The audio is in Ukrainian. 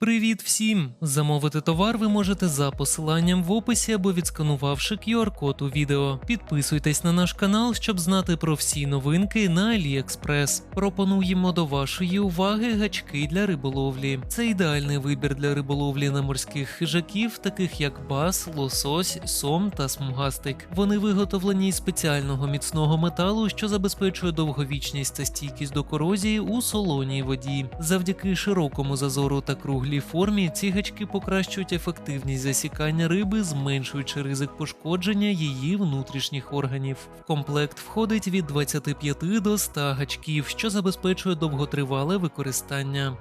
Привіт всім! Замовити товар ви можете за посиланням в описі або відсканувавши QR-код у відео. Підписуйтесь на наш канал, щоб знати про всі новинки на AliExpress. Пропонуємо до вашої уваги гачки для риболовлі. Це ідеальний вибір для риболовлі на морських хижаків, таких як бас, лосось, сом та смугастик. Вони виготовлені із спеціального міцного металу, що забезпечує довговічність та стійкість до корозії у солоній воді. Завдяки широкому зазору та круглій формі ці гачки покращують ефективність засікання риби, зменшуючи ризик пошкодження її внутрішніх органів. В комплект входить від 25 до 100 гачків, що забезпечує довготривале використання.